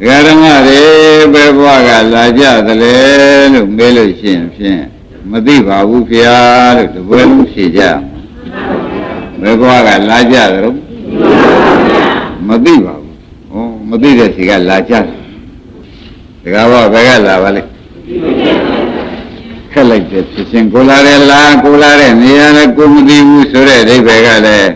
ဒကာဓမ္မတွေဘယ်ဘဝကလာကြသလဲလို့မေးလို့ရှိရင်ဖြင့်မသိပါဘူးဗျာလို့တပွဲလုံးဖြေကြဘယ်ဘဝကလာကြသလဲမသိပါဘူးဩမသိတဲ့စီကလာကြတယ်ဒကာဘဘယ်ကလာပါလဲခက်လိုက်တယ်ဖြစ်ချင်းကိုလာတယ်လားကိုလာတဲ့နေရာလည်းကိုမသိဘူးဆိုတဲ့အိဗယ်ကလည်း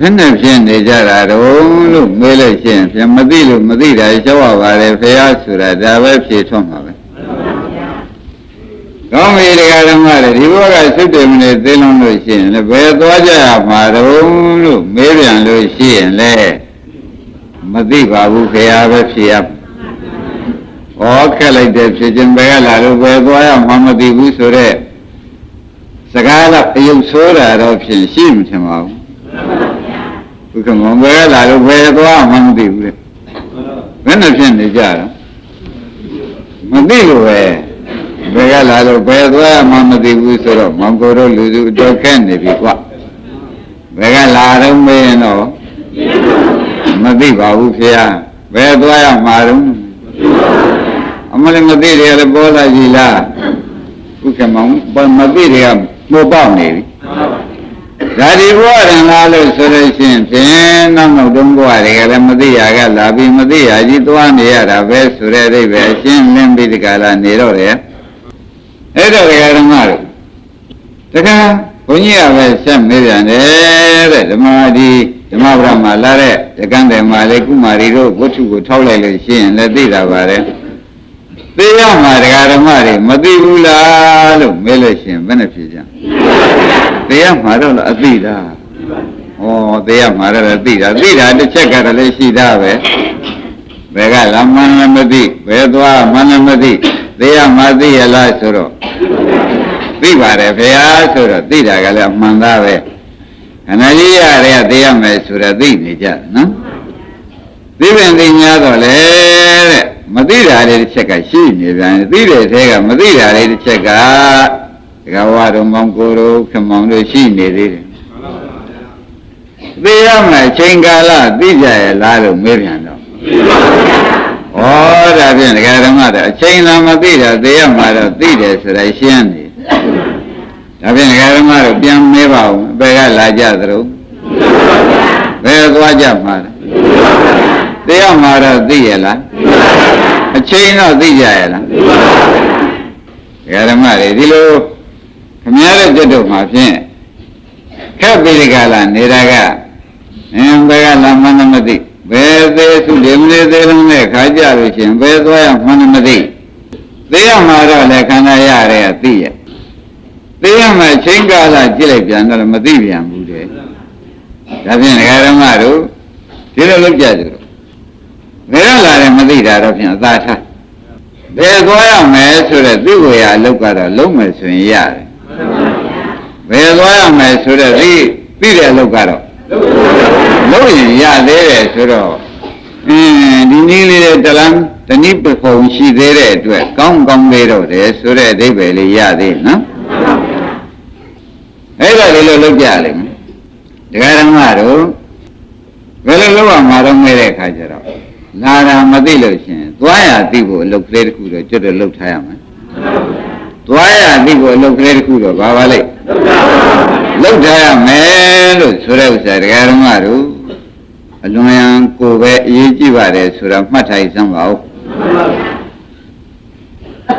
ဘယ်နဲ့ဖြစ်နေကြတာတုံးလို့မေးလို့ရှိရင်ပြန်မသိလို့မသိတာရှောက်ရပါတယ်ဖះဆိုတာဒါပဲဖြေထွက်မှာပဲကောင်းပြီတရားဓမ္မတွေဒီဘက်ကစိတ်တွေမနေသိလုံးလို့ရှိရင်လည်းဘယ်သွားကြရမှာတုံးလို့မေးပြန်လို့ရှိရင်လည်းမသိပါဘူးဖះပဲဖြေရဩခက်လိုက်တယ်ဖြစ်ခြင်းပဲလာလို့ဘယ်သွားရမှမသိဘူးဆိုတော့စကားတော့အယုတ်ဆိုးတာတော့ဖြစ်ရှိမှထင်ပါဘူး ဘုကမောင်ပဲလာလို့ဘယ်သွားမှမသိဘူးလေဘယ်နဲ့ဖြစ်နေကြတာမသိလို့ပဲဘယ်ကလာလို့ဘယ်သွားမှမသိဘူးဆိုတော့မောင်ကိုတို့လူစုတော့ခက်နေပြီကွဘယ်ကလာတော့မေးရင်တော့မသိပါဘူးဖေဟာဘယ်သွားရမှာတော့အမလည်းမသိတယ်လည်းပေါ်လာကြည်လားဘုကမောင်ဘာမသိတယ်ကမိုးပေါက်နေပြီ ဒါဒီဘဝရင်လာလို့ဆိုလို့ရှိရင်ဖြင့်နောက်နောက်တုန်းဘဝတွေကလည်းမသိရကလာပြီးမသိရကြီးသွားနေရတာပဲဆိုတဲ့အိဗယ်အရှင်းလင်းပြီးဒီကလာနေတော့တယ်အဲ့တော့ဓမ္မတို့တခါဘုန်းကြီးကပဲဆက်မေးပြန်တယ်တဲ့ဓမ္မဒီဓမ္မဗရမလာတဲ့တကန်းတယ်မာလေးကုမာရီတို့ဝတ္ထုကိုထောက်လိုက်လို့ရှိရင်လည်းသိတာပါတယ်သိရမှာဒကာဓမ္မတွေမသိဘူးလားလို့မေးလို့ရှိရင်ဘယ်နဲ့ဖြေကြ သိရမှာတော့လားအသိတာဩသိရမှာတော့လည်းသိတာသိတာတစ်ချက်ကတော့လည်းရှိတာပဲဘယ်ကလာမှန်းလည်းမသိဘယ်သွားမှန်းလည်းမသိသိရမှာသိရလားဆိုတော့သိပါတယ်ဖေဟာဆိုတော့သိတာကလည်းအမှန်သားပဲခဏကြီးရတဲ့သိရမယ်ဆိုတော့သိနေကြတယ်နော်သိပင်သိများတော့လေတဲ့မသိတာလေးတစ်ချက်ကရှိနေပြန်သိတဲ့ထဲကမသိတာလေးတစ်ချက်က ဒဂဝါတော်မောင်ကိုတို့ခမောင်တို့ရှိနေသေးတယ်သိရမယ်ချိန်ကာလသိကြရဲ့လားလို့မေးပြန်တော့ဩဒါဖြင့်ဒကာဓမ္မတော့အချိန်လာမသိတာသိရမှာတော့သိတယ်ဆိုတာရှင်းနေဒါဖြင့်ဒကာဓမ္မတို့ပြန်မေးပါဦးဘယ်ကလာကြသလဲဘယ်သွားကြမှာလဲသိရမှာတော့သိရလားအချိန်တော့သိကြရလားဓမ္မတွေဒီလိုခ မည်းတဲ့ကျွတ်တို့မှာဖြင့်ခက်ပိရိကလာနေတာကအင်းဘယ်ကလာမှန်းမသိဘယ်သေးစုဒီမလေးသေးလုံးနဲ့ခါကြလို့ရှင်ဘယ်သွားရမှန်းမသိသိရမှာတော့လည်းခန္ဓာရရဲသိရသိရမှာချိန်ကာလကြည့်လိုက်ပြန်တော့မသိပြန်ဘူးတဲ့ဒါဖြင့်ဓမ္မတို့ဒီလိုလုပ်ကြကြတော့ဘယ်တော့လာတယ်မသိတာတော့ဖြင့်အသာထားဘယ်သွားရမယ်ဆိုတော့သိကိုရအလုပ်ကတော့လုံးမယ်ဆိုရင်ရတယ် ဘယ်သွားရမယ်ဆိုတော့သိသိတဲ့အလုပ်ကတော့လုံးရင်ရသေးတယ်ဆိုတော့အင်းဒီနည်းလေးတဲ့တလန်းတနည်းပခုံရှိသေးတဲ့အတွက်ကောင်းကောင်းလေးတော့တယ်ဆိုတဲ့အဓိပ္ပာယ်လေးရသေးနော်အဲ့ဒါလေးလို့လုပ်ကြလိမ့်မယ်တရားဓမ္မတို့ဘယ်လိုလုပ်ရမှာတော့မဲတဲ့အခါကျတော့လာတာမသိလို့ရှင်သွားရသိဖို့အလုပ်ကလေးတစ်ခုတော့ကျွတ်တော့လုပ်ထားရမယ် သွားရသိဖို့အလုပ်ကလေးတစ်ခုတော့ဘာပါလိမ့်လုပ်ထားရမယ်လို့ဆိုတဲ့ဥစ္စာတရားဓမ္မတို့အလွန်ရန်ကိုပဲအရေးကြီးပါတယ်ဆိုတာမှတ်ထားစမ်းပါဦး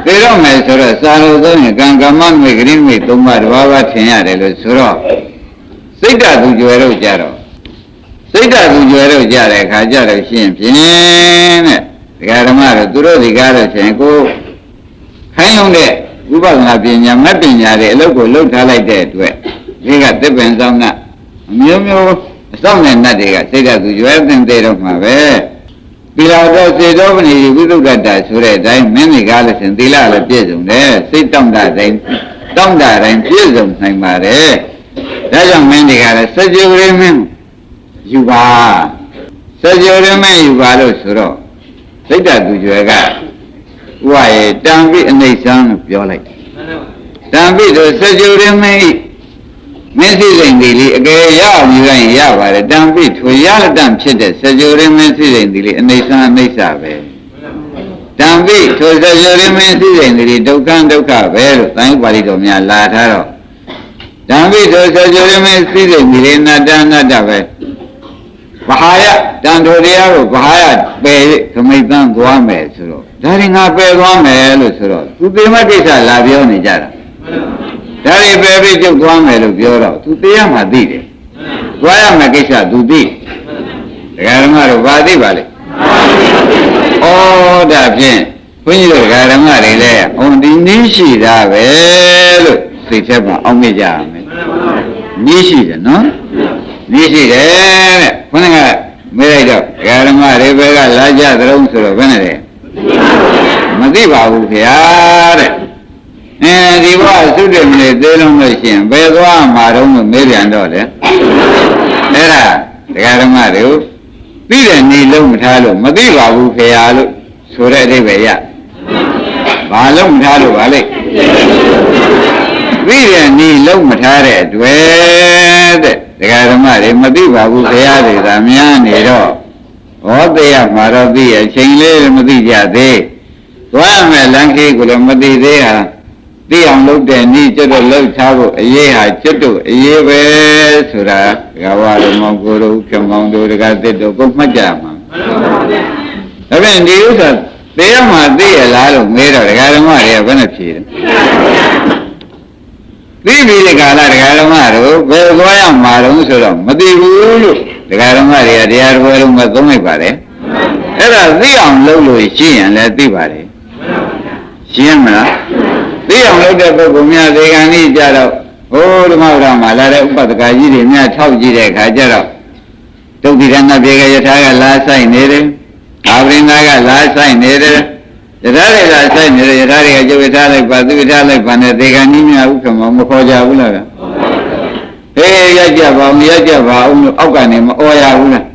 သိတော့မယ်ဆိုတော့စာလို့သုံးရင်ကံကမ္မမေဂရိမေသုံးပါးတစ်ပါးပါထင်ရတယ်လို့ဆိုတော့စိတ်ဓာတ်သူကြွယ်တော့ကြတော့စိတ်ဓာတ်သူကြွယ်တော့ကြတဲ့အခါကြတော့ရှင်းဖြင်းတဲ့ဒကာဓမ္မတို့သူတို့ဒီကားတော့ရှင်ကိုခိုင်းလုံးတဲ့ ဥပဒနာပညာမတ်ပညာတွေအလုပ်ကိုလုပ်ထားလိုက်တဲ့အတွက်ဒီကသစ်ပင်ဆောင်ကအမျိုးမျိုးအဆောင်တဲ့နတ်တွေကစိတ်ဓာတ်သူကြွယ်တင်သေးတော့မှာပဲသီလတော်စေတော်ပဏိဝိသုဒ္ဓတာဆိုတဲ့အတိုင်းမင်းတွေကားလို့ရှင်သီလလည်းပြည့်စုံတယ်စိတ်တောင့်တတိုင်းတောင့်တတိုင်းပြည့်စုံနိုင်ပါတယ်ဒါကြောင့်မင်းတွေကလည်းစัจ java ရမင်းယူပါစัจ java ရမင်းယူပါလို့ဆိုတော့စိတ်ဓာတ်သူကြွယ်ကဥ ဝရေတံပိအနိစ္စံလို့ပြောလိုက်တံပိတို့စัจ java ရမင်းဤမင်းစည်းစိမ်ဒီလေအကယ်ရအောင်ယူရင်ရပါတယ်တံပိထွေရလတံဖြစ်တဲ့စကြဝဠာမင်းစည်းစိမ်ဒီလေအနေဆန်းအိဋ္ဌပဲတံပိထွေစကြဝဠာမင်းစည်းစိမ်ဒီလေဒုက္ခဒုက္ခပဲလို့သံဃာပါဠိတော်များလာထားတော့တံပိထွေစကြဝဠာမင်းစည်းစိမ်ဒီလေအနတ္တအနတ္တပဲ ဘာဟာယတန်တော်တရားကိုဘာဟာယပယ်ခမိတ်သန်းသွားမယ်ဆိုတော့ဒါရင်ငါပယ်သွားမယ်လို့ဆိုတော့သူပေမကိစ္စလာပြောနေကြတာဒါတွေပဲပြီးကျုပ်သွားမယ်လို့ပြောတော့သူသိရမှသိတယ်။သွားရမယ်ကိစ္စသူသိ။ဒကာဓမ္မတို့ဘာသိပါလဲ။ဩဒါဖြင့်ဘုန်းကြီးတို့ဒကာဓမ္မတွေလည်းဟောဒီနည်းရှိတာပဲလို့သိချက်မှာအောက်မေ့ကြရမယ်။နည်းရှိတယ်နော်။ နည်းရှိတယ်တဲ့။ဘုန်းကြီးကမေးလိုက်တော့ဒကာဓမ္မတွေဘက်ကလာကြသလုံးဆိုတော့ဘယ်နဲ့လဲ။မသိပါဘူးခင်ဗျာတဲ့။အဲဒီဘဝသုတ္တမလေးသေးလုံးလို့ရှိရင်ဘယ်သွားမှာတော့လို့မေးပြန်တော့လေအဲ့ဒါဒကာဓမ္မတို့သိတဲ့နေလုံးမထားလို့မသိပါဘူးဖေဟာလို့ဆိုတဲ့အဓိပ္ပာယ်ရဘာလုံးမထားလို့ပါလိမ့်သိတဲ့နေလုံးမထားတဲ့အတွက်တဲ့ ဒကာဓမ္မတွေမသိပါဘူးဖေဟာတွေသာများနေတော့ဟောတရားမှာတော့သိရဲ့အချိန်လေးမသိကြသေးသွားရမယ်လမ်းခေးကိုလည်းမသိသေးဟာသိအောင်လုပ်တဲ့ဤကျွတ်တော့လှုပ်ထားဖို့အရေးဟာကျွတ်တို့အရေးပဲဆိုတာကဝါတော်မောင်ကိုတို့ဖြောင်းကောင်းတို့တကသစ်တို့ကိုမှတ်ကြမှာဒါပြန်ဒီဥစ္စာသိရမှာသိရလားလို့မေးတော့ဒကာဓမ္မတွေကဘယ်နဲ့ဖြေတယ် သိပြီဒီကာလဒကာဓမ္မတို့ဘယ်သွားရမှာတော့ဆိုတော့မသိဘူးလို့ဒကာဓမ္မတွေကတရားတော်လုံးမသုံးလိုက်ပါလေအဲ့ဒါသိအောင်လုပ်လို့ရှိရင်လည်းသိပါတယ်ရှင်းမလားသိအောင်လုပ်တဲ့ပုဂ္ဂိုလ်များဒီကံကြီးကြတော့ဟိုဓမ္မဗရမှာလာတဲ့ဥပဒကကြီးတွေများထောက်ကြည့်တဲ့အခါကျတော့ဒုက္ခိရဏပြေကယထာကလာဆိုင်နေတယ်အာဝိန္ဒကလာဆိုင်နေတယ် ယထာတွေလာဆိုင်နေတယ်ယထာတွေကကျုပ်ထားလိုက်ပါသူထားလိုက်ပါနဲ့ဒီကံကြီးများဥက္ကမမခေါ်ကြဘူးလားဗျဟေးရကြပါဦးရကြပါဦးလို့အောက်ကနေမအော်ရဘူးလား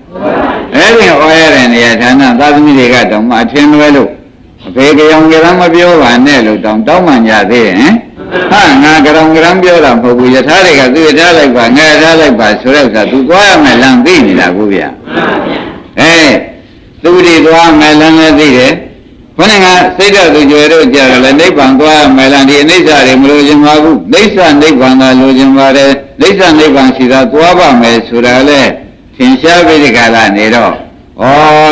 အဲ့ဒီအော်ရတဲ့နေရာဌာနသာသမီတွေကတော့မှအထင်လွဲလို့အဖေကြောင်ကြရမ်းမပြောပါနဲ့လို့တောင်းတောင်းမှကြသေးရင်ဟာငါကြောင်ကြရမ်းပြောတာမဟုတ်ဘူးယထာတွေကသူယထာလိုက်ပါငါယထာလိုက်ပါဆိုတော့ကသူသွားရမယ်လမ်းသိနေတာကိုဗျာအဲသူတွေသွားမယ်လမ်းလည်းသိတယ် ခொနကစိတ်ဓာတ်သူကြွယ်တို့ကြတယ်လည်းနိဗ္ဗာန်သွားရမယ်လမ်းဒီအနိစ္စတွေမလို့ခြင်းပါဘူးနိစ္စနိဗ္ဗာန်သာလိုခြင်းပါတယ်နိစ္စနိဗ္ဗာန်ရှိတာသွားပါမယ်ဆိုတာလေသင်ရှားပြီးဒီကလာနေတော့ဩ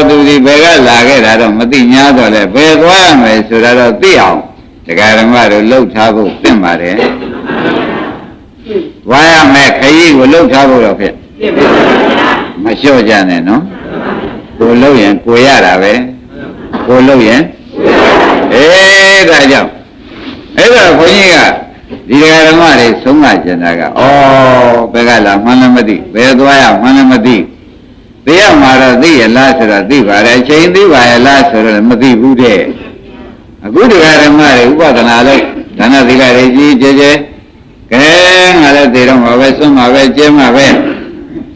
သူဒီဘယ်ကလာခဲ့တာတော့မသိညာတော့လေဘယ်သွားရမယ်ဆိုတာတော့သိအောင်တရားဓမ္မတို့လှုပ်ထားဖို့သင့်ပါတယ်။သွားရမယ်ခရီးကိုလှုပ်ထားဖို့တော့ဖြစ်မလျှော့ကြနဲ့နော်။ကိုလှုပ်ရင်ကိုရတာပဲ။ကိုလှုပ်ရင်အေး ဒါကြောင့်အဲ့တော့ခွန်ကြီးကဒီတရားဓမ္မတွေဆုံးမကျင်တာကဩဘယ်ကလာမှန်းလည်းမသိဘယ်သွားရမှန်းလည်းမသိသိရမှာတော့သိရလားဆိုတော့သိပါတယ်အချိန်သိပါရဲ့လားဆိုတော့မသိဘူးတဲ့အခုတရားဓမ္မတွေဥပဒနာလို့ဒါနသီလတွေကြီးကျယ်ကျယ်ကဲငါလည်းသိတော့မှာပဲစွန့်မှာပဲကျဲမှာပဲ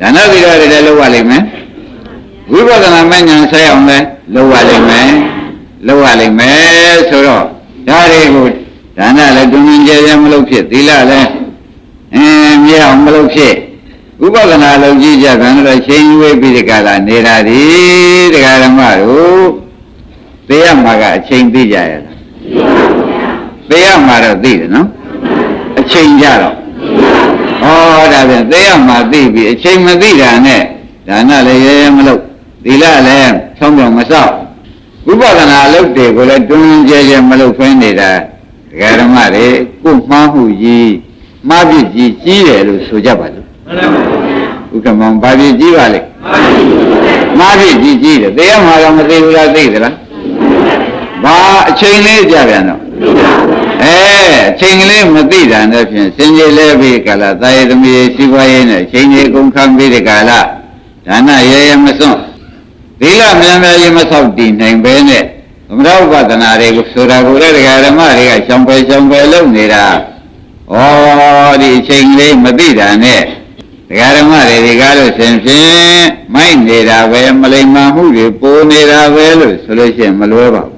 ဒါနသီလတွေလည်းလုပ်ရလိမ့်မယ်ဝိပဿနာမဉ္ဇဉ်ဆက်အောင်လဲလုပ်ရလိမ့်မယ်လုပ်ရလိမ့်မယ်ဆိုတော့ ဒါတွေကိုဒါနလည်းတွင်တွင်ကျယ်ကျယ်မလုပ်ဖြစ်သီလလည်းအင်းမြဲအောင်မလုပ်ဖြစ်ဥပဒနာလုံးကြီးကြခံတော့ချိန်ရွေးပြီးဒီကလာနေတာဒီတရားဓမ္မတို့သိရမှာကအချိန်သိကြရလားသိရမှာတော့သိတယ်နော်အချိန်ကြတော့ဩဒါပြန်သိရမှာသိပြီအချိန်မသိတာနဲ့ဒါနလည်းရဲရဲမလုပ်သီလလည်းဆုံးပြောင်မစောက် ဥပဒနာလုပ်တွေကိုလည်းတွန်းကြဲကြဲမလုပ်ဖဲနေတာတရားဓမ္မတွေကိုမှားမှုကြီးမှားပြစ်ကြီးကြီးတယ်လို့ဆိုကြပါလို့ဥက္ကမောင်ဘာဖြစ်ကြီးပါလဲမာဖြစ်ကြီးကြီးတယ်တရားမှာတော့မသိဘူးလားသိသလားဘာအချိန်လေးကြပြန်တော့အဲအချိန်ကလေးမသိတာနဲ့ဖြင့်စင်ကြီးလဲပြီးကာလသာယသမီးစီးပွားရေးနဲ့အချိန်ကြီးကုန်ခံပြီးဒီကာလဒါနရဲရဲမစွန့် သီလမြန်မြန်ရေးမဆောက်တည်နိုင်ပဲနဲ့သမထဥပဒနာတွေကိုဆိုတာကိုလည်းဒကာဓမ္မတွေကရှောင်ပယ်ရှောင်ပယ်လုပ်နေတာဩဒီအချိန်ကလေးမသိတာနဲ့ဒကာဓမ္မတွေဒီကားလို့ရှင်ဖြင့်မိုက်နေတာပဲမလိမ္မာမှုတွေပိုနေတာပဲလို့ဆိုလို့ရှိရင်မလွဲပါဘူး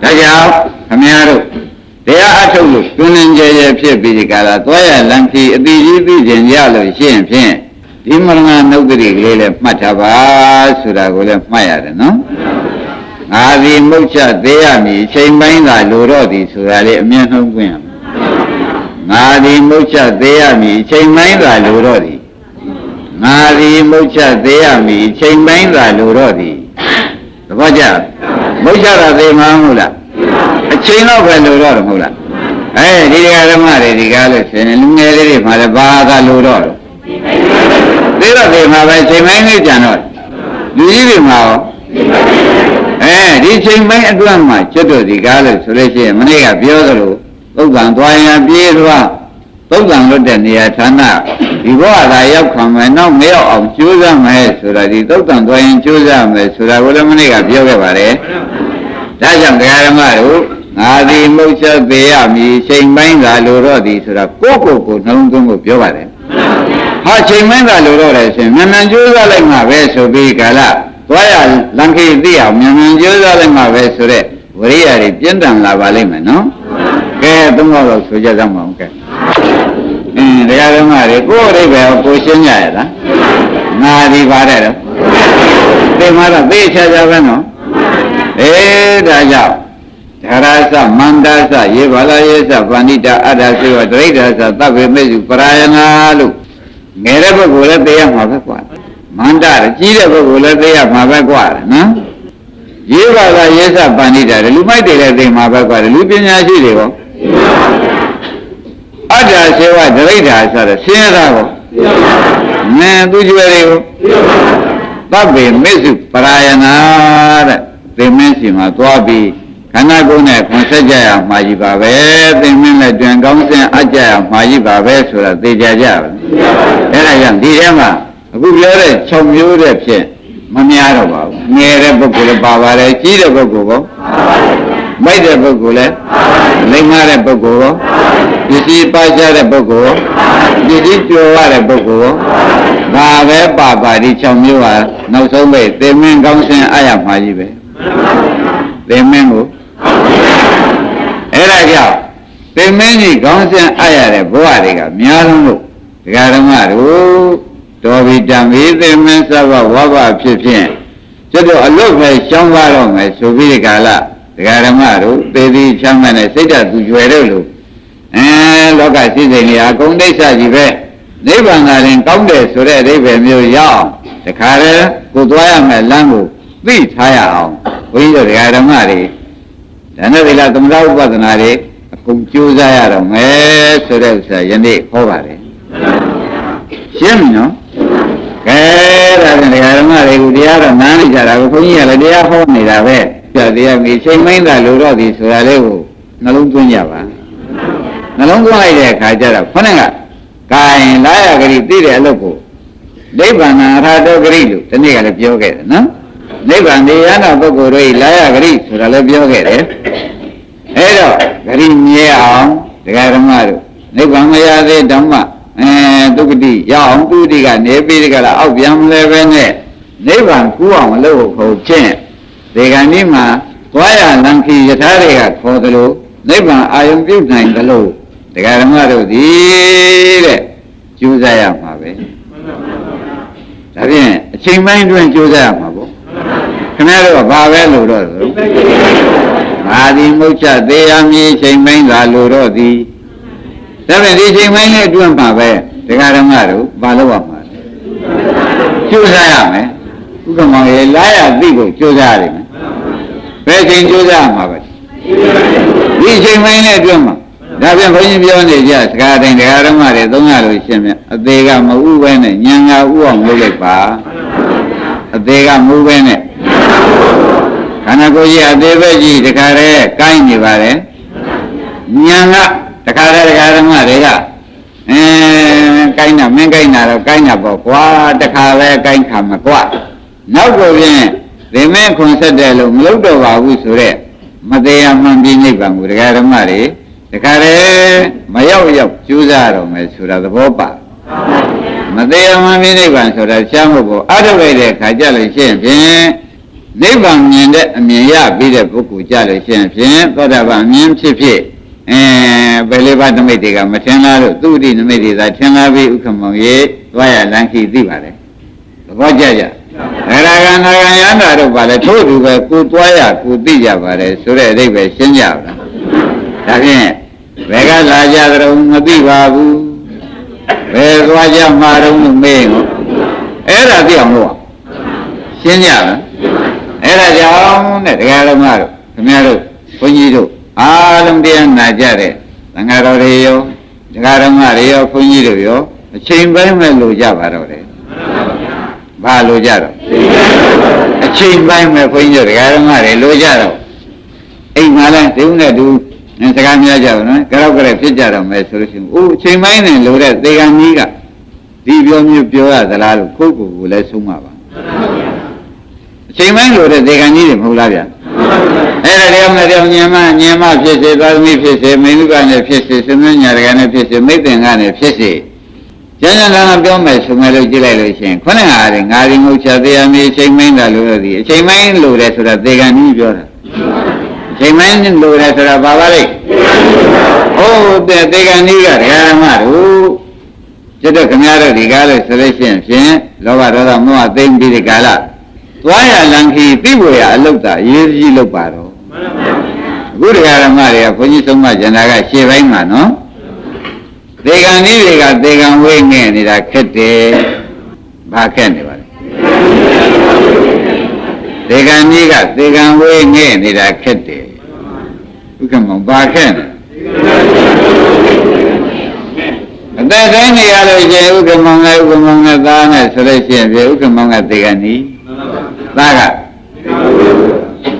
။ဒါကြောင့်ခမည်းတော်ဒတရားအထုတ်လို့တွင်တွင်ကြဲကြဲဖြစ်ပြီးဒီကလာသွားရလန်ခီအတိကြီးသိခြင်းရလို့ရှိရင်ဖြင့် ဒီမရဏနုဒ္ဒရိကလေးလည်းမှတ်ထားပါဆိုတာကိုလည်းမှတ်ရတယ်နော်ငါဒီမုတ်ချသေးရမည်အချိန်ပိုင်းသာလိုတော့သည်ဆိုတာလေးအမြင်နှုံးခွင့်ရမယ်ငါဒီမုတ်ချသေးရမည်အချိန်ပိုင်းသာလိုတော့သည်ငါဒီမုတ်ချသေးရမည်အချိန်ပိုင်းသာလိုတော့သည်သဘောကျမုတ်ချတာသေးမှမဟုတ်လားအချိန်တော့ပဲလိုတော့တယ်မဟုတ်လားအဲဒီဓမ္မတွေဒီကားလို့ရှင်လူငယ်လေးတွေမှလည်းဘာသာလိုတော့တယ် သေးတော့သေးမှာပဲချိန်ပိုင်းလေးကြံတော့လူကြီးတွေမှာရောအဲဒီချိန်ပိုင်းအတွင်းမှာကျွတ်တို့ဒီကားလို့ဆိုလို့ရှိရင်မနေ့ကပြောသလိုသုတ်တန်သွားရင်ပြေးသွားသုတ်တန်လွတ်တဲ့နေရာဌာနဒီဘဝသာရောက်ခံမယ်နောက်မရောက်အောင်ကြိုးစားမယ်ဆိုတာဒီသုတ်တန်သွားရင်ကြိုးစားမယ်ဆိုတာကိုလည်းမနေ့ကပြောခဲ့ပါတယ်ဒါကြောင့်တရားဓမ္မတို့ငါသည်မုတ်ချက်သေးရမည်ချိန်ပိုင်းသာလိုတော့သည်ဆိုတာကိုယ့်ကိုယ်ကိုနှလုံးသွင်းဖို့ပြောပါတယ် ဟာချိန်ပိုင်းသာလိုတော့တယ်ရှင်မြန်မြန်ကြိုးစားလိုက်မှပဲဆိုပြီးကာလသွားရလန်ခေသိအောင်မြန်မြန်ကြိုးစားလိုက်မှပဲဆိုတဲ့ဝရိယတွေပြင်းထန်လာပါလိမ့်မယ်နော်ကဲသုံးတော့လို့ဆိုကြကြမှာဟုတ်ကဲ့အင်းတရားဓမ္မတွေကိုယ်အရိပ်ပဲကိုရှင်းကြရလားငါဒီပါတယ်တော့ဒီမှာတော့သိချာချာပဲနော်အေးဒါကြောင့်ဓာရသမန္တာသယေဘာလာယေသဗန္တိတာအတ္တစေဝဒိဋ္ဌာသသဗ္ဗေမေစုပရာယနာလို့ ငယ်တဲ့ပုဂ္ဂိုလ်လည်းသိရမှာပဲကွာမန္တရကြီးတဲ့ပုဂ္ဂိုလ်လည်းသိရမှာပဲကွာနော်ယေဘာလာယေသဗန္တိတာလူမိုက်တွေလည်းသိမှာပဲကွာလူပညာရှိတွေရောအတ္တစေဝဒိဋ္ဌာဆိုတော့ဆင်းရဲတာကိုနင်းသူကျွယ်တွေကိုသဗ္ဗေမေစုပရာယနာတဲ့သိမင်းစီမှာသွားပြီး ခန္ဓာကိုယ်နဲ့ခွန်ဆက်ကြရမှာကြီးပါပဲသိမင်းနဲ့တွင်ကောင်းစင်အကြရမှာကြီးပါပဲဆိုတာသိကြကြပါအဲ့ဒါကြောင့်ဒီထဲမှာအခုပြောတဲ့6မျိုးတဲ့ဖြင့်မများတော့ပါဘူးငယ်တဲ့ပုဂ္ဂိုလ်လည်းပါပါတယ်ကြီးတဲ့ပုဂ္ဂိုလ်ကောမိုက်တဲ့ပုဂ္ဂိုလ်လည်းလိမ္မာတဲ့ပုဂ္ဂိုလ်ကောပစ္စည်းပါကြတဲ့ပုဂ္ဂိုလ်ပစ္စည်းကျော်ရတဲ့ပုဂ္ဂိုလ်ဒါပဲပါပါဒီ6မျိုးဟာနောက်ဆုံးပဲသေမင်းကောင်းစင်အရမှာကြီးပဲသေမင်းကို အဲ့ဒါကြောင့်သေမင်းကြီးကောင်းစင်အရတဲ့ဘဝတွေကများလုံးလို့ဒကာဓမ္မတို့တော်ပြီတံပြီသေမင်းသဘဝဘဖြစ်ဖြင့်ကျွတ်တော့အလုတ်ပဲရှောင်းပါတော့မယ်ဆိုပြီးဒီကလာဒကာဓမ္မတို့သေသည်ချမ်းမနဲ့စိတ်ဓာတ်သူကျွယ်တော့လို့အဲလောကစိစိမ်တွေအကုန်ဒိဋ္ဌကြီးပဲနိဗ္ဗာန်သာရင်ကောင်းတယ်ဆိုတဲ့အဓိပ္ပာယ်မျိုးရောက်တခါတည်းကိုသွားရမယ်လမ်းကိုသိထားရအောင်ဘုန်းကြီးတို့ဒကာဓမ္မတွေ ဒါနဲ့ဒီလားသမထဥပဒနာတွေအကုန်ကြိုးစားရတော့မယ်ဆိုတဲ့ဥစ္စာယနေ့ဟောပါတယ်ရှင်းပြီနော်ကဲဒါဖြင့်ဒကာဓမ္မတွေကတရားတော့နားနေကြတာကိုဘုန်းကြီးကလည်းတရားဟောနေတာပဲပြတရားမီချိန်မင်းသာလိုတော့သည်ဆိုတာလေးကိုနှလုံးသွင်းကြပါနှလုံးသွင်းလိုက်တဲ့အခါကျတော့ခொနဲ့ကကင်လာရဂရိသိတဲ့အလုပ်ကိုနိဗ္ဗာန်အထာတောဂရိလို့ဒီနေ့ကလည်းပြောခဲ့တယ်နော် နိဗ္ဗာန်နေရတဲ့ပုဂ္ဂိုလ်တို့လာရဂရိဆိုတာလည်းပြောခဲ့တယ်အဲတော့ဂရိမြဲအောင်ဒကာဓမ္မတို့နိဗ္ဗာန်မရသေးဓမ္မအဲဒုက္ခတိရအောင်ဒုတိကနေပြီးဒီကလာအောက်ပြန်လဲပဲနဲ့နိဗ္ဗာန်ကူးအောင်လုပ်ဖို့ဖြင့်ဒီကနေ့မှာသွားရလံခီယထာတွေကခေါ်သလိုနိဗ္ဗာန်အာယုံပြုနိုင်သလိုဒကာဓမ္မတို့ဒီတဲ့ကျိုးစားရမှာပဲဒါဖြင့်အချိန်ပိုင်းတွင်ကျိုးစားရမှာပေါ့ ခင်ဗျားတို့ကဘာပဲလို့တော့ဆိုငါဒီမုတ်ချသေးရမည်အချိန်ပိုင်းသာလို့တော့သည်ဒါဖြင့်ဒီအချိန်ပိုင်းလေးအတွင်းမှာပဲဒကာဓမ္မတို့ဘာလို့ရမှာလဲကျိုးစားရမယ်ဥက္ကမောင်ရေလာရသိဖို့ကျိုးစားရတယ်ဘယ်ချိန်ကျိုးစားမှာပဲဒီအချိန်ပိုင်းလေးအတွင်းမှာဒါပြန်ဘုန်းကြီးပြောနေကြစကားတိုင်းတရားဓမ္မတွေသုံးရလို့ရှင်းမြအသေးကမဥပဲနဲ့ဉာဏ်ကဥအောင်လုပ်လိုက်ပါအသေးကမဥပဲနဲ့ခ န္ဓာကိုယ်ကြီးအသေးပဲကြီးတခါတည်းကိုင်းနေပါတယ်ဉာဏ်ကတခါတည်းတရားဓမ္မတွေကအဲကိုင်းတာမင်းကိုင်းတာတော့ကိုင်းတာပေါ့ကွာတခါပဲကိုင်းခါမကွာနောက်ကိုပြင်ဒီမင်းခွန်ဆက်တယ်လို့မလုပ်တော့ပါဘူးဆိုတော့မသေးမှန်ပြီးနိဗ္ဗာန်ကိုတရားဓမ္မတွေတခါတည်းမရောက်ရောက်ကျူးစားတော့မယ်ဆိုတာသဘောပါမသေးမှန်ပြီးနိဗ္ဗာန်ဆိုတာရှားမှုကိုအထုတ်လိုက်တဲ့အခါကြလို့ရှိရင်ဖြင့် နိဗ္ဗာန်မြင်တဲ့အမြင်ရပြီးတဲ့ပုဂ္ဂိုလ်ကြလို့ရှိရင်ဖြင့်သောတာပန်အမြင်ဖြစ်ဖြစ်အဲဘယ်လေးပါးနမိတ်တွေကမထင်လားလို့သူ့အတိနမိတ်တွေသာထင်လားပြီးဥက္ကမောင်ရေသွားရလမ်းခီသိပါတယ်သဘောကျကြအရဂနာဂယန္တာတို့ပါလေထို့သူပဲကိုသွားရကိုသိကြပါတယ်ဆိုတဲ့အဓိပ္ပာယ်ရှင်းကြပါလားဒါဖြင့်ဘယ်ကလာကြသရုံမသိပါဘူးဘယ်သွားကြမှာတော့လို့မေးတော့အဲ့ဒါသိအောင်လို့ရှင်းကြလား အဲ့ဒါကြောင့်တဲ့တရားဓမ္မတို့ခင်ဗျားတို့ဘုန်းကြီးတို့အားလုံးတရားနာကြတဲ့သံဃာတော်တွေရောတရားဓမ္မတွေရောဘုန်းကြီးတို့ရောအချိန်ပိုင်းမဲ့လို့ကြပါတော့တယ်ဘာလို့ကြတော့အချိန်ပိုင်းမဲ့ဘုန်းကြီးတို့တရားဓမ္မတွေလို့ကြတော့အိမ်မှာလဲဒီဦးနဲ့တူစကားများကြပါနော်ကြောက်ကြရဖြစ်ကြတော့မယ်ဆိုလို့ရှိရင်အိုးအချိန်ပိုင်းနဲ့လို့တဲ့သေကံကြီးကဒီပြောမျိုးပြောရသလားလို့ကိုယ့်ကိုယ်ကိုလည်းဆုံးမှာပါအ ချိန်ပိုင်းလို့တဲ့သေကံကြီးတွေမဟုတ်လားဗျာအဲ့ဒါတယောက်နဲ့တယောက်ညင်မညင်မဖြစ်စေသာသမီဖြစ်စေမိန်းလူကနဲ့ဖြစ်စေသမင်းညာတကနဲ့ဖြစ်စေမိတ်တင်ကနဲ့ဖြစ်စေကျန်ကျန်လာပြောမယ်ဆိုမယ်လို့ကြည့်လိုက်လို့ရှိရင်ခொနဲ့ဟာတွေငါးရင်ငုတ်ချတရားမီအချိန်မင်းတာလို့ဒီအချိန်မင်းလို့တယ်ဆိုတာသေကံကြီးပြောတာအချိန်မင်းလို့တယ်ဆိုတာဘာပါလဲဟုတ်တဲ့သေကံကြီးကဒကာရမတို့ကျွတ်တော့ခင်ဗျားတို့ဒီကားလို့ဆိုလို့ရှိရင်ဖြင့်လောဘဒေါသမောဟသိမ့်ပြီးဒီကာလ သွားရလန်ခီသိဖို့ရအလုတ်တာရေးကြီးလုတ်ပါတော့အခုတရားဓမ္မတွေကဘုန်းကြီးဆုံးမကျန်တာကရှေ့ပိုင်းမှာနော်သေကံဤတွေကသေကံဝေးငဲ့နေတာခက်တယ်ဘာခက်နေပါလဲသေကံဤကသေကံဝေးငဲ့နေတာခက်တယ်ဥက္ကမောဘာခက်နေအသက်တိုင်းနေရလို့ရှိရင်ဥက္ကမောင်နဲ့ဥက္ကမောင်နဲ့သားနဲ့ဆိုလို့ရှိရင်ပြေဥက္ကမောင်ကသေကံဤ သားက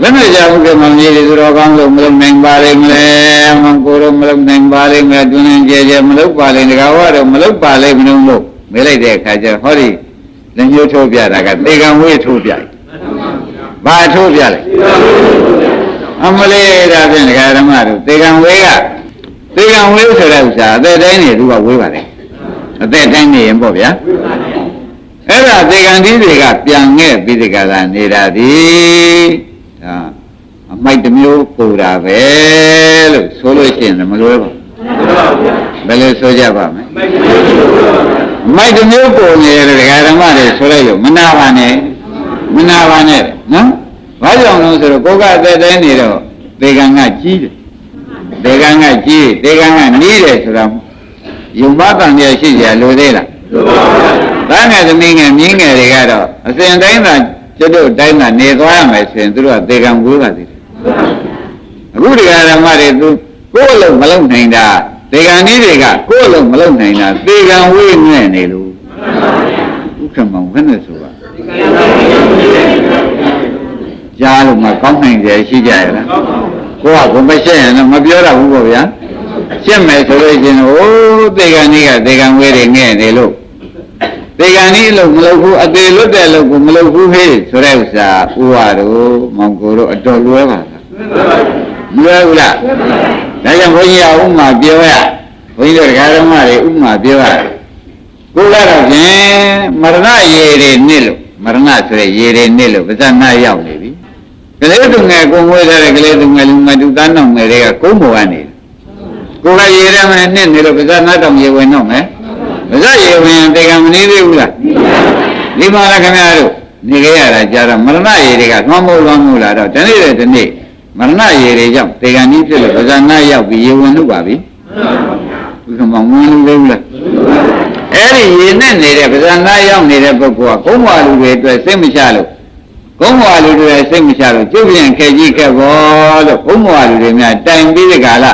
ဘယ်နဲ့ကြောင့်ကမကြီးတွေသူတော်ကောင်းလို့မလုပ်နိုင်ပါလိမ့်မလဲမကိုတော့မလုပ်နိုင်ပါလိမ့်မယ်တွင်တွင်ကြဲကြဲမလုပ်ပါလိမ့်တကားတော့မလုပ်ပါလိမ့်မလို့လို့မေးလိုက်တဲ့အခါကျဟောဒီလက်ညှိုးထိုးပြတာကသေကံဝေးထိုးပြတယ်ဘာထိုးပြလိုက်အမလေးဒါဖြင့်ဒကာဓမ္မတို့သေကံဝေးကသေကံဝေးဆိုတဲ့ဥစ္စာအသက်တိုင်းနေသူကဝေးပါတယ်အသက်တိုင်းနေရင်ပေါ့ဗျာ အဲ့ဒါသေကံသီးတွေကပြန်ခဲ့ပြီးဒီကလာနေတာဒီဒါအမိုက်တစ်မျိုးပူတာပဲလို့ဆိုလို့ရှိရင်လည်းမလွယ်ပါဘူးဘယ်လိုဆိုကြပါမလဲအမိုက်တစ်မျိုးပူနေတယ်ဒကာဓမ္မတွေဆိုလိုက်လို့မနာပါနဲ့မနာပါနဲ့နော်ဘာကြောင့်လဲဆိုတော့ကိုကအသက်တိုင်းနေတော့သေကံကကြီးတယ်သေကံကကြီးသေကံကနီးတယ်ဆိုတော့ယုံမတန်ရရှိကြလို့သေးလား သားငယ်သမီးငယ်မြင်းငယ်တွေကတော့အစဉ်တိုင်းသာကျွတ်တို့တိုင်းသာနေသွားရမယ်ဆိုရင်သူတို့ကသေကံဝေးပါသေးတယ်အခုဒီဃာရမတွေသူကိုယ့်အလုံးမလုံးနိုင်တာသေကံနည်းတွေကကိုယ့်အလုံးမလုံးနိုင်တာသေကံဝေးငဲ့နေလို့ဥက္ကမောင်ဘယ်နဲ့ဆိုပါကြားလို့မကောင်းနိုင်ကြရှိကြရလားကိုကဘုမရှင်းရင်တော့မပြောတော့ဘူးပေါ့ဗျာရှင်းမယ်ဆိုလို့ရှင်ဟိုးသေကံနည်းကသေကံဝေးတွေငဲ့နေလို့ သေကံနည်းလို့မလုပ်ဘူးအသေးလွတ်တဲ့လို့ကိုမလုပ်ဘူးဟေးဆိုတဲ့ဥစ္စာဥဝါတို့မောင်ကိုတို့အတော်လွဲပါလားမလွဲဘူးလားဒါကြောင့်ဘုန်းကြီးကဥမာပြောရဘုန်းကြီးတို့ဒကာဓမ္မတွေဥမာပြောရကိုကတော့ဖြင့်မရဏရေတွေနစ်လို့မရဏဆိုတဲ့ရေတွေနစ်လို့ပါဇက်နာရောက်နေပြီကလေးသူငယ်ကိုငွေထားတဲ့ကလေးသူငယ်လူမတူသားနောင်ငယ်တွေကကုန်းပေါ်ကနေကိုကရေထဲမှာနစ်နေလို့ပါဇက်နာတောင်ရေဝင်တော့မယ် ပါဇက်ရေဝင်တေကံမနေသေးဘူးလားဒီမှာလည်းခင်ဗျားတို့နေကြရတာကြာတော့မရဏရေတွေကသွမ်းမိုးလွမ်းမိုးလာတော့ဒီနေ့တဲ့ဒီနေ့မရဏရေတွေကြောင့်တေကံကြီးဖြစ်လို့ပါဇက်နာရောက်ပြီးရေဝင်လို့ပါပြီဘုရားမောင်ဝင်လို့သေးဘူးလားအဲ့ဒီရေနဲ့နေတဲ့ပဇာနာရောက်နေတဲ့ပုဂ္ဂိုလ်ကကုန်းဝါလူတွေအတွက်စိတ်မချလို့ကုန်းဝါလူတွေစိတ်မချလို့ကျုပ်ပြန်ခဲကြီးခဲ့ဘောလို့ကုန်းဝါလူတွေများတိုင်ပြီးဒီကလာ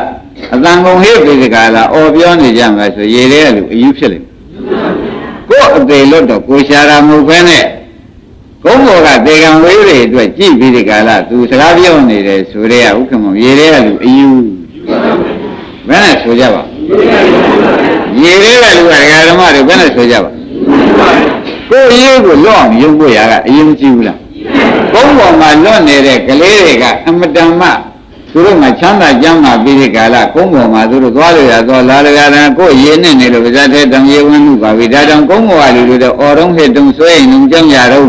အတန်ကုန်ဟေ့ပြီးဒီကလာအော်ပြောနေကြမှာဆိုရေတွေကလူအယူဖြစ်လိမ့်ကိုယ်အသေးလွတ်တော့ကိုရှာတာမဟုတ်ဘဲနဲ့ကုန်းဘောကဒေကံဝေးတွေအတွက်ကြည့်ပြီးဒီကလာသူစကားပြောနေတယ်ဆိုတဲ့ဥက္ကမောရေတွေကလူအယူဘယ်နဲ့ဆိုကြပါရေတွေကလူကဒကာဓမ္မတွေဘယ်နဲ့ဆိုကြပါကိုယ်ရေးကိုလွတ်အောင်ယုံဖို့ရကအရင်ကြည့်ဘူးလားကုန်းပေါ်မှာလွတ်နေတဲ့ကလေးတွေကအမတန်မှ သူတို့မှချမ်းသာကြမ်းမာပြီးဒီကာလကုန်းပေါ်မှာသူတို့သွားလို့ရသွားလာရကြတာကိုယ်ရေးနဲ့နေလို့ပါဇတ်တဲ့တောင်ရေဝန်းမှုပါပြီဒါကြောင့်ကုန်းပေါ်ကလူတွေတော့အော်တုံးဟစ်တုံးဆွဲရင်လုံကြောင်းရတော့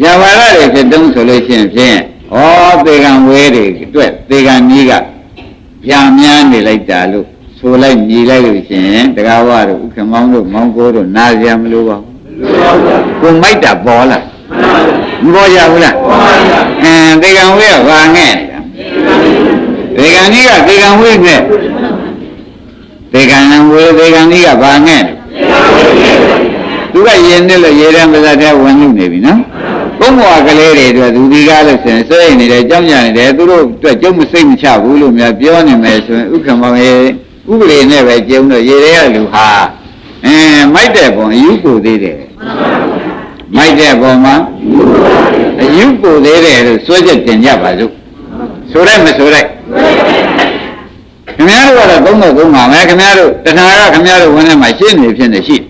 ဗျာပါရတွေဖြစ်တုံးဆိုလို့ရှိရင်ဖြင့်ဩသေကံဝဲတွေအတွက်သေကံကြီးကဗျာများနေလိုက်တာလို့ဆိုလိုက်ညီလိုက်လို့ရှိရင်တကားဝတို့ဥက္ကမောင်းတို့မောင်းကိုတို့နာကြမလို့ပါဘူးကိုမိုက်တာပေါ်လာမပေါ်ရဘူးလားအင်းဒေကံဝေးကဘာငဲ့ ဒေကံကြီးကဒေကံဝေးငဲ့ဒေကံဝေးဒေကံကြီးကဘာငဲ့သူကရင်နဲ့လို့ရေတံပါဇတ်တဲ့ဝင်လို့နေပြီနော်ဘုံဘွားကလေးတွေအတွက်သူဒီကားလို့ဆိုရင်စိတ်နေတယ်ကြောက်ကြနေတယ်သူတို့အတွက်ကျုပ်မစိတ်မချဘူးလို့များပြောနေမယ်ဆိုရင်ဥက္ကမောင်ရေဥပဒေနဲ့ပဲကျုံတော့ရေတွေကလူဟာအင်းမိုက်တဲ့ပုံအယူကိုသေးတယ်မိုက်တဲ့ပုံမှာအယူကိုသေးတယ်လို့စွဲချက်တင်ကြပါစို့ဆိုရဲမဆိုရဲခင် ဗျားတို့ကတော့သုံးတော့သုံးပါမယ်ခင်ဗျားတို့တဏှာကခင်ဗျားတို့ဝင်ထဲမှာရှင်းနေဖြစ်နေရှိတ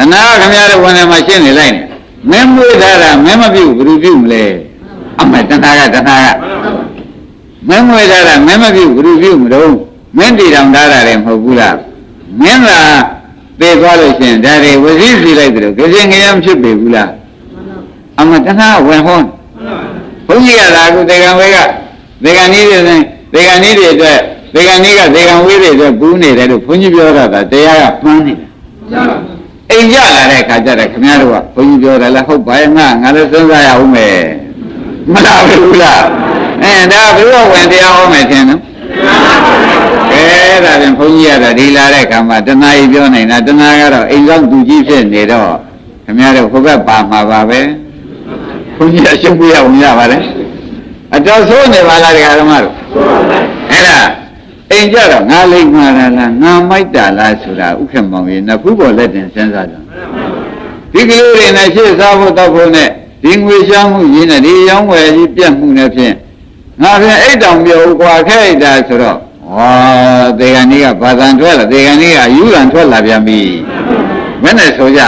ယ်တဏှာကခင်ဗျားတို့ဝင်ထဲမှာရှင်းနေလိုက်နေမင်းမွေးထားတာမင်းမပြုတ်ဘယ်သူပြုတ်မလဲအမေတဏှာကတဏှာကမင်းမွေးထားတာမင်းမပြုတ်ဘယ်သူပြုတ်မလို့မင်းတည်တော်ထားတာလည်းမဟုတ်ဘူးလားမင်းသာပြေသွားလို့ရှိရင်ဒါတွေဝစီစီလိုက်တယ်ကြင်ငရမ်းဖြစ်ပေဘူးလားအမတဏှာဝင်ဟောဘုန်းကြီးကလာကုတေကံဝေကတေကံနည်းတွေတေကံနည်းတွေအတွက် တေကံနည်းကတေကံဝေတွေအတွက်ကူးနေတယ်လို့ဘုန်းကြီးပြောတာကတရားကမှန်းနေတာအိမ်ကြလာတဲ့ခါကျတော့ခင်ဗျားတို့ကဘုန်းကြီးပြောတယ်လားဟုတ်ပါရဲ့ငါငါလည်းစဉ်းစားရအောင်မယ်မလားဘူးလားအဲဒါဘယ်လိုဝင်တရားဟောမယ်ထင်နော်ကဲဒါပြန်ဘုန်းကြီးကတော့ဒီလာတဲ့ခါမှာတဏှာကြီးပြောနေတာတဏှာကတော့အိမ်ဆောင်သူကြီးဖြစ်နေတော့ခင်ဗျားတို့ဟိုဘက်ပါမှာပါပဲဘုန်းကြီးအရှုံးပြရအောင်ရပါတယ်အတော်ဆိုးနေပါလားတရားဓမ္မတို့အဲ့ဒါ အိမ်ကြတော့ငါလိမ့်မှာလားငါမိုက်တာလားဆိုတာဥက္ကမောင်ရင်နဖူးပေါ်လက်တင်စဉ်းစားကြဒီကလေးတွေနဲ့ရှေ့စားဖို့တောက်ဖို့နဲ့ဒီငွေရှားမှုရင်းနဲ့ဒီရောင်းဝယ်ကြီးပြတ်မှုနဲ့ဖြင့်ငါဖြင့်အိတ်တောင်ပြုတ်กว่าခဲ့တာဆိုတော့ဟောဒေဂန်ကြီးကဘာသာထွက်လာဒေဂန်ကြီးကအယူရန်ထွက်လာပြန်ပြီမနဲ့ဆိုကြ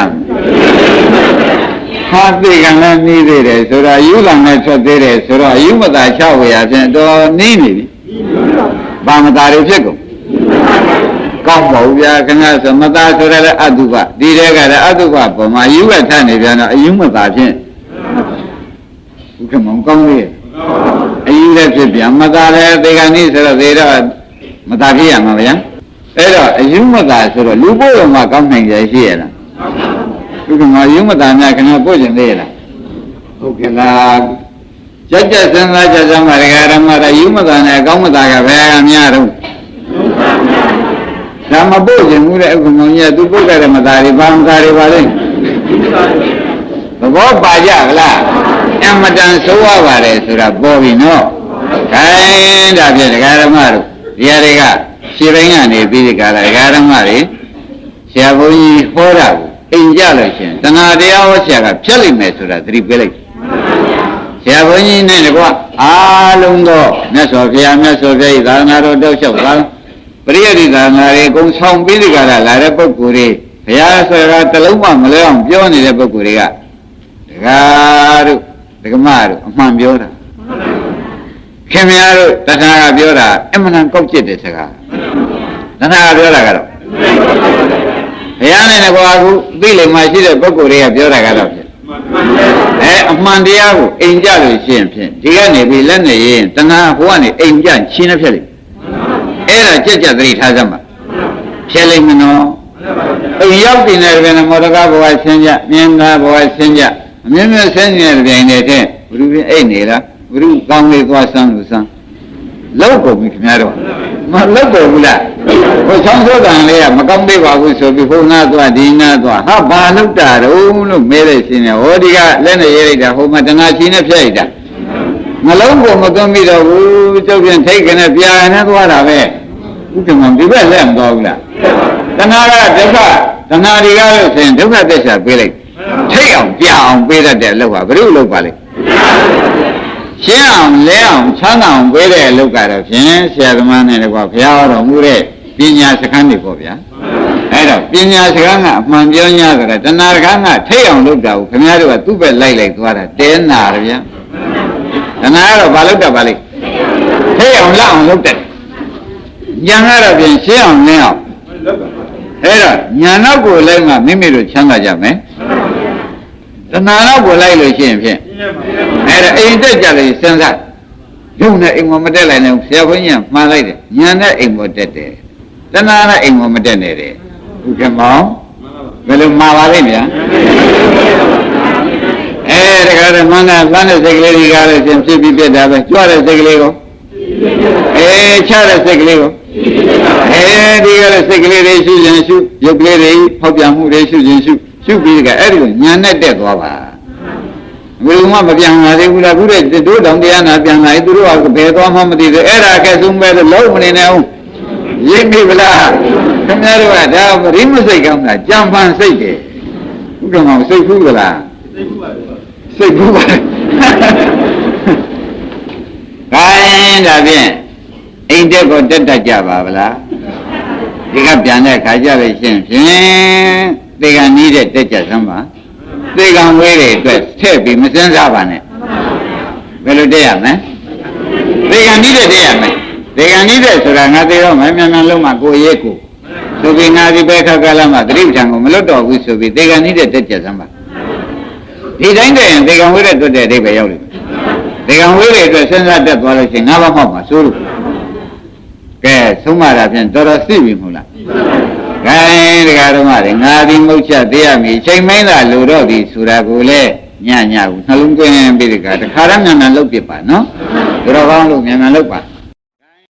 ဟာဒေဂန်လည်းနေသေးတယ်ဆိုတော့ယူရန်နဲ့ထွက်သေးတယ်ဆိုတော့အယူမသာချဝေရဖြင့်တော်နေနေပြီ ဘာမသာတွေဖြစ်ကုန်ကောင်းပါဘူးဗျာခဏဆိုမသာဆိုရလည်းအတုပဒီတဲကလည်းအတုပပုံမှာယူရထနေပြန်တော့အယူမသာဖြင့်ဘုကမောင်ကောင်းလေအယူလည်းဖြစ်ပြန်မသာလည်းဒေဂန်ကြီးဆိုတော့သေတော့မသာဖြစ်ရမှာဗျာအဲ့တော့အယူမသာဆိုတော့လူပို့တော်မှာကောင်းနိုင်ကြရှိရလားဘုကမောင်အယူမသာများခဏပို့ကျင်သေးရလားဟုတ်ကဲ့လား ကြက်ကြက်စဉ်းစားကြစမ်းပါဒကာရမရယူမသာနဲ့အကောင်းမသာကဘယ်အများတော့ဒါမပို့ကျင်ဘူးတဲ့အခုမောင်ကြီးကသူပုတ်ကြတဲ့မသာတွေဘာမသာတွေပါလဲသဘောပါကြဗလားအမတန်ဆိုးရပါတယ်ဆိုတာပေါ်ပြီနော်ခိုင်းဒါဖြင့်ဒကာရမတို့ဒီဟာတွေကရှင်းပိုင်းကနေပြီးဒီကလာဒကာရမတွေဆရာဘုန်းကြီးဟောတာကိုအိမ်ကြလို့ရှင်တဏှာတရားဟောဆရာကဖြတ်လိုက်မယ်ဆိုတာသတိပေးလိုက် ဆရာဘုန်းကြီးနဲ့ကွာအားလုံးသောမြတ်စွာဘုရားမြတ်စွာဘုရားသာသနာတော်တောက်လျှောက်ပါပရိယတိသာနာတွေအကုန်ဆောင်ပြီးဒီကလာလာတဲ့ပုဂ္ဂိုလ်တွေဘုရားဆိုတာတလုံးမှမလဲအောင်ပြောနေတဲ့ပုဂ္ဂိုလ်တွေကဒကာတို့ဒကမတို့အမှန်ပြောတာခင်ဗျားတို့တဏှာကပြောတာအမှန်တန်ကောက်ကျစ်တဲ့စကားတဏှာကပြောတာကတော့ဘုရားနဲ့ကွာအခုသိလိမ္မာရှိတဲ့ပုဂ္ဂိုလ်တွေကပြောတာကတော့ဖြင့် အဲအမှန်တရားကိုအိမ်ကြလို့ရှိရင်ဖြင့်ဒီကနေပြီးလက်နဲ့ရင်တဏှာဟိုကနေအိမ်ကြချင်းနဲ့ဖြစ်လိမ့်အဲ့ဒါကြက်ကြက်သတိထားစမ်းပါဖြစ်လိမ့်မနော်အိမ်ရောက်တင်တဲ့ပြန်မောဒကဘဝဆင်းကြမြင်သာဘဝဆင်းကြအမြင်မြင်ဆင်းနေတဲ့ပြန်နေတဲ့ဘုရားအိတ်နေလားဘုရားကောင်းလေးသွားစမ်းလို့စမ်းလောက်ကုန်ပြီခင်ဗျားတို့မလောက်ကုန်ဘူးလားဟို ချောင်းသောတန်လေးကမကောင်းသေးပါဘူးဆိုပြီးဘုံနာသွားဒီနာသွားဟာဘာလောက်တာတုံးလို့မဲတဲ့ရှင်နေဟောဒီကလက်နဲ့ရေးလိုက်တာဟိုမှာတဏှာချင်းနဲ့ဖြတ်လိုက်တာမလုံးကိုမသွင်းပြီးတော့ဘူးကျုပ်ပြန်ထိတ်ကနေပြာနဲ့သွားတာပဲဥက္ကမဒီဘက်လက်မသွားဘူးလားတဏှာကဒုက္ခတဏှာတွေကလို့ဆိုရင်ဒုက္ခသစ္စာပေးလိုက်ထိတ်အောင်ပြအောင်ပေးတတ်တဲ့လောက်ပါဘယ်လိုလုပ်ပါလဲရှင်းအောင်လဲအောင်ချမ်းသာအောင်ပေးတဲ့အလုပ်ကတော့ဖြင့်ဆရာသမားနဲ့တကွာဘုရားတော်မူတဲ့ ပညာစခန်းတွေပေါ့ဗျာအဲ့တော့ပညာစကားကအမှန်ပြော냐ဆိုတော့တဏှာစကားကထိတ်အောင်လုပ်တာကိုခင်ဗျားတို့ကသူ့ဘက်လိုက်လိုက်သွားတာတဲနာရဗျာတဏှာကတော့ဘာလုပ်တာပါလိမ့်ထိတ်အောင်လောက်အောင်လုပ်တယ်ညာကတော့ပြင်ရှင်းအောင်လင်းအောင်အဲ့တော့ညာနောက်ကိုလိုက်မှမိမိတို့ချမ်းသာကြမယ်တဏှာနောက်ကိုလိုက်လို့ရှိရင်ဖြင့်အဲ့ဒါအိမ်တက်ကြလို့စဉ်းစားရုံနဲ့အိမ်ပေါ်မတက်လိုက်နဲ့ဆရာဘုန်းကြီးကမှားလိုက်တယ်ညာနဲ့အိမ်ပေါ်တက်တယ် တဏှာနဲ့အိမ်ပေါ်မတက်နဲ့တဲ့ဥက္ကမောင်ဘယ်လိုမှားပါလိမ့်ဗျာအဲတခါတည်းမန္တလမ်းတဲ့စိတ်ကလေးတွေကလည်းရှင်ဖြစ်ပြီးပြတ်တာပဲကြွတဲ့စိတ်ကလေးကိုအဲချတဲ့စိတ်ကလေးကိုအဲဒီကလည်းစိတ်ကလေးတွေရှုရင်ရှုရုပ်ကလေးတွေဖောက်ပြန်မှုတွေရှုရင်ရှုရှုပြီးကအဲ့ဒီကိုညာနဲ့တက်သွားပါဘယ်လိုမှမပြန်လာသေးဘူးလားခုတည်းတို့တောင်တရားနာပြန်လာရင်သူတို့ကဘယ်သွားမှမသိသေးအဲ့ဒါကဲသုံးပဲလို့လုံးမနေနဲ့အောင် ရင်းပြီဗလားခင်ဗျားတို့ကဒါပရိမစိတ်ကောင်းတာကြံပန်စိတ်တယ်ဥက္ကမောင်စိတ်ဘူးဗလားစိတ်ဘူးပါခိုင်းဒါဖြင့်အိမ်တက်ကိုတက်တတ်ကြပါဗလားဒီကပြန်တဲ့ခါကြလို့ရှင်းဖြင့်သေကံနီးတဲ့တက်ကြစမ်းပါသေကံဝဲတဲ့အတွက်ထည့်ပြီးမစင်းစားပါနဲ့ဘယ်လိုတက်ရမလဲသေကံနီးတဲ့တက်ရမယ် သေကံနီးတဲ့ဆိုတာငါသေတော့မယ်မြန်မြန်လုံးမှကိုယ်ရေးကိုဆိုပြီးငါဒီဘက်ခါကလာမှသတိပဋ္ဌာန်ကိုမလွတ်တော့ဘူးဆိုပြီးသေကံနီးတဲ့တက်ကြစမ်းပါဒီတိုင်းတည်းရင်သေကံဝဲတဲ့တွတ်တဲ့အဓိပ္ပာယ်ရောက်လိမ့်မယ်သေကံဝဲတဲ့အတွက်စဉ်းစားတက်သွားလို့ရှိရင်ငါးပါးမှောက်မှာစိုးလို့ကဲဆုံးမတာဖြင့်တော်တော်သိပြီမဟုတ်လားဂိုင်းတရားတော်မှာငါဒီမုတ်ချက်သေးရမည်ချိန်မင်းသာလူတော့ဒီဆိုတာကိုလေညညကိုနှလုံးသွင်းပြီးဒီကတခါရမြန်မြန်လုတ်ပြပါနော်တော်ကောင်းလို့မြန်မြန်လုတ်ပါ